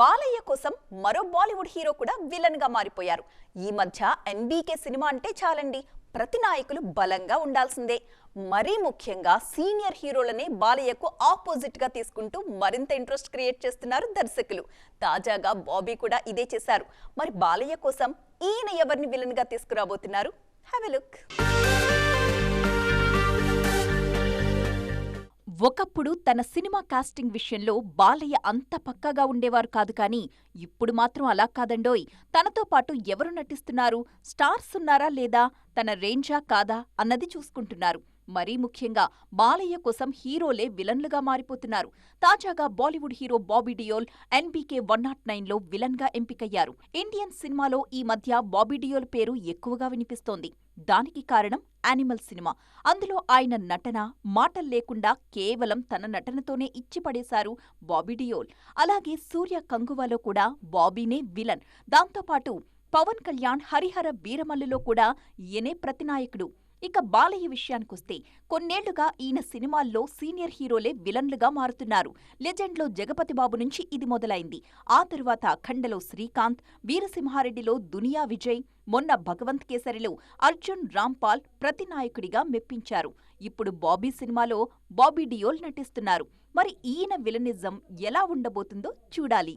బాలయ్య కోసం మరో బాలీవుడ్ హీరో కూడా విలన్గా మారిపోయారు. ఈ మధ్య ఎన్బీకే సినిమా అంటే చాలండి. ప్రతి నాయకులు బలంగా ఉండాల్సిందే. మరీ ముఖ్యంగా సీనియర్ హీరోలనే బాలయ్యకు ఆపోజిట్గా తీసుకుంటూ మరింత ఇంట్రెస్ట్ క్రియేట్ చేస్తున్నారు దర్శకులు. తాజాగా బాబీ కూడా ఇదే చేశారు. మరి బాలయ్య కోసం ఈయన ఎవరిని విలన్గా తీసుకురాబోతున్నారు? Have a look. ఒకప్పుడు తన సినిమా కాస్టింగ్ విషయంలో బాలయ్య అంత పక్కాగా ఉండేవారు కాదు కానీ ఇప్పుడు మాత్రం అలా కాదండోయ్. తనతో పాటు ఎవరు నటిస్తున్నారు? స్టార్స్ ఉన్నారా లేదా? తన రేంజా కాదా? అన్నది చూసుకుంటున్నారు. మరీ ముఖ్యంగా బాలయ్య కోసం హీరోలే విలన్లుగా మారిపోతున్నారు. తాజాగా Bollywood hero Bobby Deol NBK one naught నైన్లో విలన్గా ఎంపికయ్యారు. ఇండియన్ సినిమాలో ఈ మధ్య బాబీ డియోల్ పేరు ఎక్కువగా వినిపిస్తోంది. దానికి కారణం యానిమల్ సినిమా. అందులో ఆయన నటన మాటలు లేకుండా కేవలం తన నటనతోనే ఇచ్చిపడేశారు బాబీ డియోల్. అలాగే సూర్య కంగువలో కూడా బాబీనే విలన్. దాంతోపాటు పవన్ కళ్యాణ్ హరిహర వీరమల్లులో కూడా ఈయనే ప్రతినాయకుడు. ఇక బాలయ్య విషయానికొస్తే కొన్నేళ్ళుగా ఈయన సినిమాల్లో సీనియర్ హీరోలే విలన్లుగా మారుతున్నారు. లెజెండ్లో జగపతి బాబు నుంచి ఇది మొదలైంది. ఆ తరువాత అఖండలో శ్రీకాంత్ వీరసింహారెడ్డిలో దునియా విజయ్ మొన్న భగవంత్ కేసరిలో అర్జున్ రాంపాల్ ప్రతినాయకుడిగా మెప్పించారు. ఇప్పుడు బాబీ సినిమాలో బాబీ డియోల్ నటిస్తున్నారు. మరి ఈయన విలనిజం ఎలా ఉండబోతుందో చూడాలి.